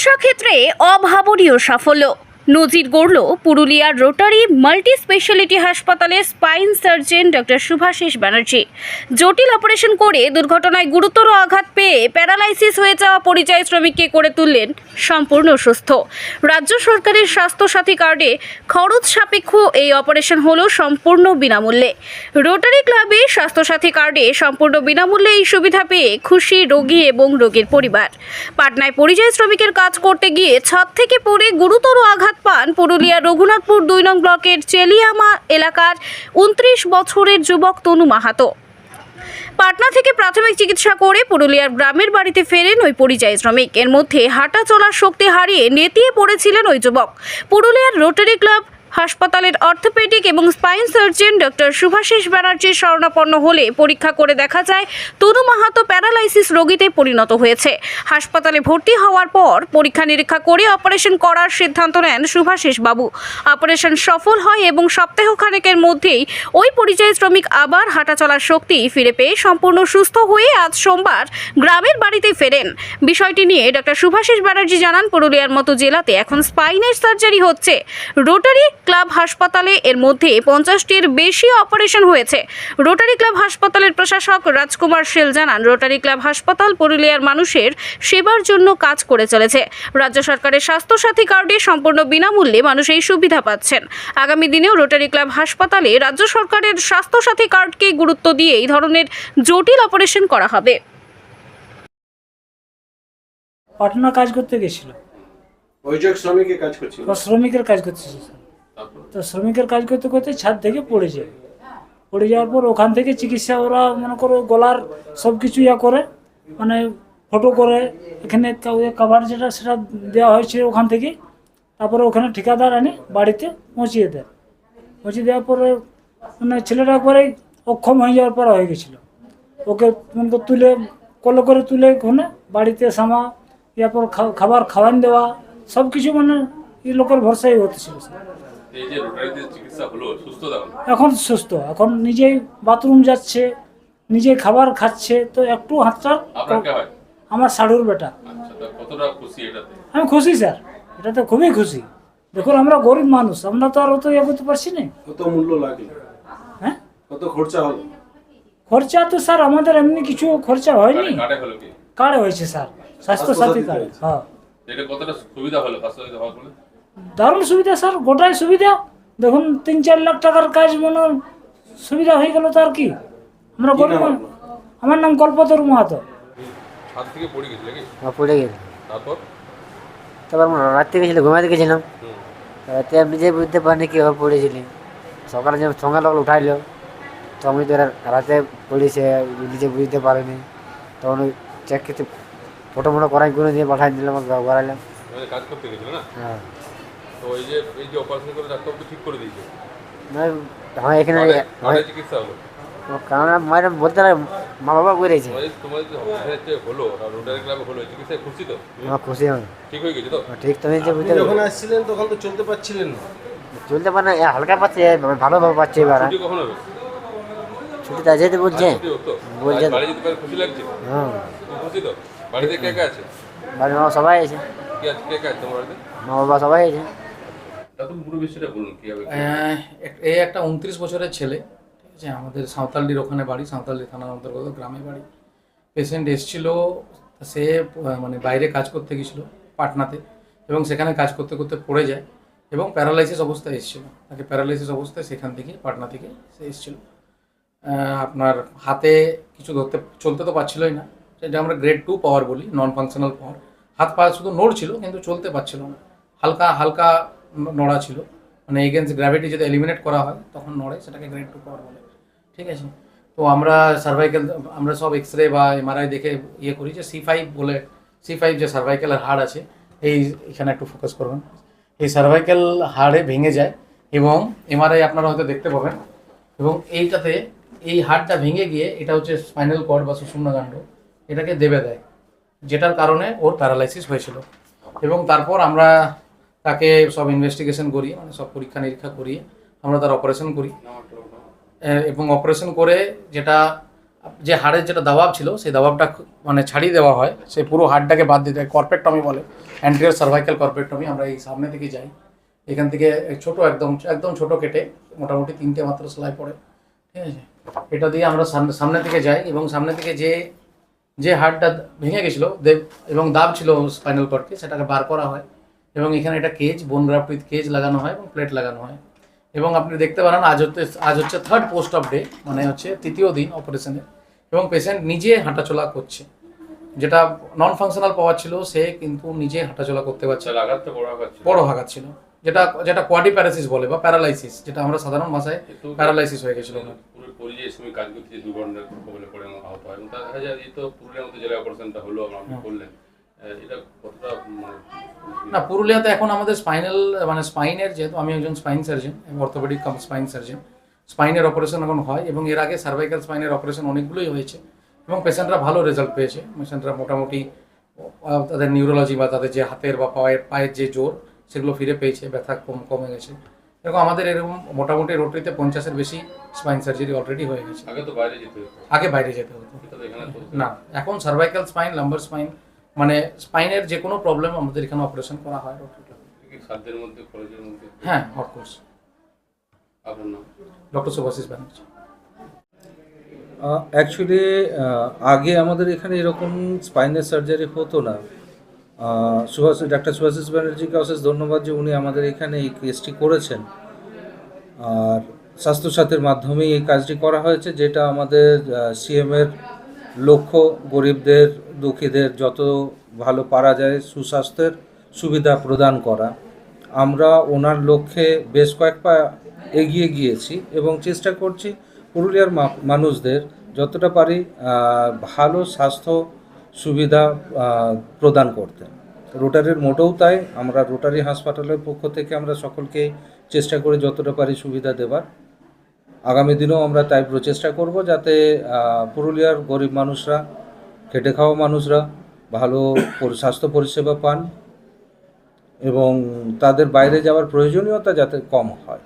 চিকিৎসা ক্ষেত্রে অভাবনীয় সাফল্য। নজির গড়ল পুরুলিয়ার রোটারি মাল্টি স্পেশালিটি হাসপাতালে spine surgeon doctor Subhashis Banerjee. জটিল অপারেশন করে দুর্ঘটনায় গুরুতর আঘাত পেয়ে প্যারালাইসিস হয়ে যাওয়া পরিযায়ী শ্রমিককে করে তুললেন সম্পূর্ণ সুস্থ। রাজ্য সরকারের স্বাস্থ্যসাথী কার্ডে খরচ সাপেক্ষ এই অপারেশন হলো সম্পূর্ণ বিনামূল্যে। রোটারি ক্লাবে স্বাস্থ্যসাথী কার্ডে সম্পূর্ণ বিনামূল্যে এই সুবিধা পেয়ে খুশি, রোগী এবং রোগীর পরিবার। পাটনায় পরিযায়ী শ্রমিকের কাজ করতে গিয়ে ছাদ থেকে পড়ে গুরুতর আঘাত পান পুরুলিয়ার রঘুনাথপুর দুই নং ব্লকের চেলিয়ামা এলাকার উনত্রিশ বছরের যুবক তনু মাহাতো। পাটনা থেকে প্রাথমিক চিকিৎসা করে পুরুলিয়ার গ্রামের বাড়িতে ফেরেন ওই পরিযায়ী শ্রমিক। এর মধ্যে হাঁটা চলার শক্তি হারিয়ে নেতিয়ে পড়েছিলেন ওই যুবক। পুরুলিয়ার রোটারি ক্লাব হাসপাতালের অর্থোপেডিক এবং স্পাইন সার্জন ডক্টর শুভাশিস ব্যানার্জির শরণাপন্ন হলে পরীক্ষা করে দেখা যায় তনু মাহাতো প্যারালাইসিস রোগীতে পরিণত হয়েছে। হাসপাতালে ভর্তি হওয়ার পর পরীক্ষা নিরীক্ষা করে অপারেশন করার সিদ্ধান্ত নেন শুভাশিস বাবু। অপারেশন সফল হয় এবং সপ্তাহখানেকের মধ্যেই ওই পরিযায়ী শ্রমিক আবার হাঁটা চলার শক্তি ফিরে পেয়ে সম্পূর্ণ সুস্থ হয়ে আজ সোমবার গ্রামের বাড়িতে ফেরেন। বিষয়টি নিয়ে ডক্টর শুভাশিস ব্যানার্জি জানান, পুরুলিয়ার মতো জেলাতে এখন স্পাইনের সার্জারি হচ্ছে। রোটারি ক্লাব হাসপাতালে এর মধ্যে পঞ্চাশটির বেশি অপারেশন হয়েছে। রোটারি ক্লাব হাসপাতালের প্রশাসক রাজকুমার সেল জানান রোটারি ক্লাব হাসপাতাল পুরুলিয়ার মানুষের সেবার জন্য কাজ করে চলেছে। রাজ্য সরকারের স্বাস্থ্যসাথী কার্ডে সম্পূর্ণ বিনামূল্যে মানুষ এই সুবিধা পাচ্ছেন। আগামী দিনেও রোটারি ক্লাব হাসপাতালে রাজ্য সরকারের স্বাস্থ্যসাথী কার্ডকে গুরুত্ব দিয়ে এই ধরনের জটিল অপারেশন করা হবে। পাটনা কাজ করতে গেছিল? অভিযোগ শ্রমিকে কাজ করছিল। শ্রমিকের কাজ তারপর তো শ্রমিকের কাজ করতে করতে ছাদ থেকে পড়ে যায়। পড়ে যাওয়ার পর ওখান থেকে চিকিৎসা ওরা মনে করো গলার সব কিছু ইয়া করে মানে ফটো করে, এখানে কাভার যেটা সেটা দেওয়া হয়েছে ওখান থেকে। তারপরে ওখানে ঠিকাদার আনি বাড়িতে পৌঁছিয়ে দেয়। পৌঁছে দেওয়ার পরে মানে ছেলেটা একবারে অক্ষম হয়ে যাওয়ার পর হয়ে গেছিল। ওকে মনে তুলে কলে করে তুলে ওখানে বাড়িতে সামা ইয়ারপর খাবার খাওয়ান দেওয়া সব কিছু মানে এই লোকের ভরসাই হতেছিল এই যে রোটারিতে চিকিৎসা হলো সুস্থতা এখন সুস্থ। এখন নিজেই বাথরুম যাচ্ছে নিজে খাবার খাচ্ছে তো একটু হাতটা আমার শাড়ুর বেটা। আচ্ছা তা কতটা খুশি এটাতে? আমি খুশি স্যার। এটাতে খুবই খুশি। দেখুন আমরা গরিব মানুষ আমরা তো আর অত ইয়ে করতে পারছি না। কত মূল্য লাগল হ্যাঁ? কত খরচা হলো? খরচা তো স্যার আমাদের এমনি কিছু খরচা হয়নি। কার্ডে হয়েছে স্যার? স্বাস্থ্য সাথী কার্ড হ্যাঁ। এটা কতটা সুবিধা হলো স্বাস্থ্য হওয়ার ফলে দারুণ সুবিধা স্যার গোটাই সুবিধা। দেখুন তিন চার লাখ টাকার কাজ মনে সুবিধা হয়ে গেল তো আর কি। আমরা গরিব। আমার নাম কল্পতরু মাহাতো। হাত থেকে পড়ে গেছিল পড়ে তারপর? তারপর আমরা রাত্রে গেছিলাম ঘুমাতে গেছিলাম। রাতে আমি নিজে বুঝতে পারিনি কীভাবে পড়েছিলি সকালে যে সঙ্গে লোক উঠাইলো তো আমি তো এরা রাতে পড়েছে নিজে বুঝতে পারিনি। তখন ওই চেক ফটো ফটো করাই করে দিয়ে পাঠাই দিলাম করাইলাম মানে কাজ করতে গেছিল না? হ্যাঁ। তো এই যে এই যে অপারেশন করে ডাক্তার ঠিক করে দিয়েছে। আমার এখানে চিকিৎসা হলো কারণ মায়ের বলতে না মা বাবা করেছে তোমাদের তোমাদের যে অপারেশন যে হলো রোটারি ক্লাবে হলো চিকিৎসায় খুশি তো? আমার খুশি হয়। ঠিক হয়ে গেছে তো? ঠিক তুমি যে বুঝতে যখন আসছিলেন তখন তো চলতে পারছিলেন না। চলতে পারে না হালকা পাচ্ছে ভালোভাবে পাচ্ছে এবার। কখন হবে? ছুটি তা যেতে বলছে। আজ ছুটি হতো বলছে। বাড়ি যেতে পারে খুশি লাগছে? হ্যাঁ। খুশি তো? বাড়িতে কে কে আছে? বাড়ির মা সবাই আছে। কি আছে? কে কে আছে তোমার বাড়িতে? মা বাবা সবাই আছে। এই একটা উনত্রিশ বছরের ছেলে, ঠিক আছে? আমাদের সাঁওতালডির ওখানে বাড়ি সাঁওতালডি থানার অন্তর্গত গ্রামে বাড়ি। পেশেন্ট এসেছিল, সে মানে বাইরে কাজ করতে গেছিল পাটনাতে এবং সেখানে কাজ করতে করতে পড়ে যায় এবং প্যারালাইসিস অবস্থায় এসেছিল। তাকে প্যারালাইসিস অবস্থায় সেখান থেকে, পাটনা থেকে সে এসেছিল। আপনার হাতে কিছু ধরতে, চলতে তো পারছিলই না। সেটা আমরা গ্রেড টু পাওয়ার বলি নন ফাংশনাল পাওয়ার হাত পা শুধু নড়ছিল, কিন্তু চলতে পারছিল না। হালকা হালকা নড়া ছিল। মানে এগেনস্ট গ্র্যাভিটি যদি এলিমিনেট করা হয়, তখন নড়ে, সেটাকে গ্রেড টু পাওয়ার বলে। ঠিক আছে? তো আমরা সার্ভাইকেল আমরা সব এক্স রে বা এমআরআই দেখে ইয়ে করি যে সি ফাইভ বলে সি ফাইভ যে সার্ভাইকেলের হাড় আছে, এই এখানে একটু ফোকাস করবেন এই সার্ভাইকেল হাড়ে ভেঙে যায় এবং এমআরআই আপনারা হয়তো দেখতে পাবেন। এবং এইটাতে এই হাড়টা ভেঙে গিয়ে এটা হচ্ছে স্পাইনাল কর্ড বা সুষুম্নাকাণ্ড এটাকে দেবে দেয়, যেটার কারণে ওর প্যারালাইসিস হয়েছিল। এবং তারপর আমরা তাকে সব ইনভেস্টিগেশন করি মানে সব পরীক্ষা নিরীক্ষা করিয়ে আমরা তার অপারেশন করি। এবং অপারেশন করে যেটা, যে হাড়ের যেটা দাবাব ছিল, সেই দাবাবটা মানে ছাড়িয়ে দেওয়া হয়। সেই পুরো হাড়টাকে বাদ দিতে হয়। কর্পেটটমি বলে। অ্যান্টিরিয়র সার্ভাইকাল কর্পেটটমি আমরা এই সামনে থেকে যাই। এখান থেকে ছোট, একদম একদম ছোট কেটে মোটামুটি তিনটে মাত্র সেলাই পড়ে। ঠিক আছে? এটা দিয়ে আমরা সামনে সামনে থেকে যাই এবং সামনে থেকে যে যে হাড়টা ভেঙে গেছিল, দেব এবং দাব ছিল স্পাইনাল কর্ডকে সেটাকে বার করা হয়। এবং এখানে এটা কেজ বোন গ্রাফট উইথ কেজ লাগানো হয় এবং প্লেট লাগানো হয়। এবং আপনি দেখতে পারেন আজ হচ্ছে আজ হচ্ছে থার্ড পোস্ট অফ ডে মানে হচ্ছে তৃতীয় দিন অপারেশনের এবং পেশেন্ট নিজে হাঁটাচলা করছে। যেটা নন ফাংশনাল পাওয়ার ছিল সে কিন্তু নিজে হাঁটাচলা করতে পারছে বড় আঘাত ছিল। যেটা যেটা কোয়াডি প্যারাসিস বলে বা প্যারালাইসিস যেটা আমরা সাধারণ ভাষায় প্যারালাইসিস হয়ে গেছিল। ওনার। পরিযায়ী শ্রমিক কাজ করতে যে দুর্ঘটনার কবলে পড়ে আহত হয়। এবং তার দেখা যায় এই তো পুরুলিয়ার অপারেশনটা হলো আপনি করলেন এটা কতটা না পুরুলিয়াতে এখন আমাদের স্পাইনাল মানে স্পাইনের যেহেতু আমি একজন spine surgeon orthopaedic cum spine surgeon স্পাইনের operation এখন হয় এবং এর আগে সার্ভাইকাল স্পাইনের অপারেশন অনেকগুলোই হয়েছে এবং পেশেন্টরা ভালো রেজাল্ট পেয়েছে। পেশেন্টরা মোটামুটি তাদের নিউরোলজি বা তাদের যে হাতের বা পায়ের পায়ের যে জোর সেগুলো ফিরে পেয়েছে ব্যথা কম কমে গেছে। এরকম আমাদের এরকম মোটামুটি রোটারিতে পঞ্চাশের বেশি স্পাইন সার্জারি অলরেডি হয়ে গেছে। আগে তো বাইরে যেতে হতো। আগে বাইরে যেতে হতো। না এখন সার্ভাইকাল স্পাইন লাম্বার স্পাইন মানে স্পাইনের যে কোনো প্রবলেম আমাদের এখানে অপারেশন করা হয় সাধ্যের মধ্যে খরচের মধ্যে? হ্যাঁ অফকোর্স আপনার নাম? ডক্টর সুভাষিস ব্যানার্জি অ্যাকচুয়ালি আগে আমাদের এখানে এরকম স্পাইনের সার্জারি হতো না। সুভাষ ডাক্তার সুভাষিস ব্যানার্জিকে অশেষ ধন্যবাদ যে উনি আমাদের এখানে এই কেসটি করেছেন। আর স্বাস্থ্যসাথীর মাধ্যমেই এই কাজটি করা হয়েছে যেটা আমাদের সিএমের লক্ষ্য গরিবদের, দুঃখীদের যত ভালো পারা যায় সুস্বাস্থ্যের সুবিধা প্রদান করা। আমরা ওনার লক্ষ্যে বেশ কয়েক পা এগিয়ে গিয়েছি এবং চেষ্টা করছি পুরুলিয়ার মানুষদের যতটা পারি ভালো স্বাস্থ্য সুবিধা প্রদান করতে। রোটারির মোটেও তাই, আমরা রোটারি হাসপাতালের পক্ষ থেকে আমরা সকলকে চেষ্টা করে যতটা পারি সুবিধা দেবার। আগামী দিনেও আমরা তাই প্রচেষ্টা করব যাতে পুরুলিয়ার গরিব মানুষরা, খেটে খাওয়া মানুষরা ভালো স্বাস্থ্য পরিষেবা পান এবং তাদের বাইরে যাওয়ার প্রয়োজনীয়তা যাতে কম হয়।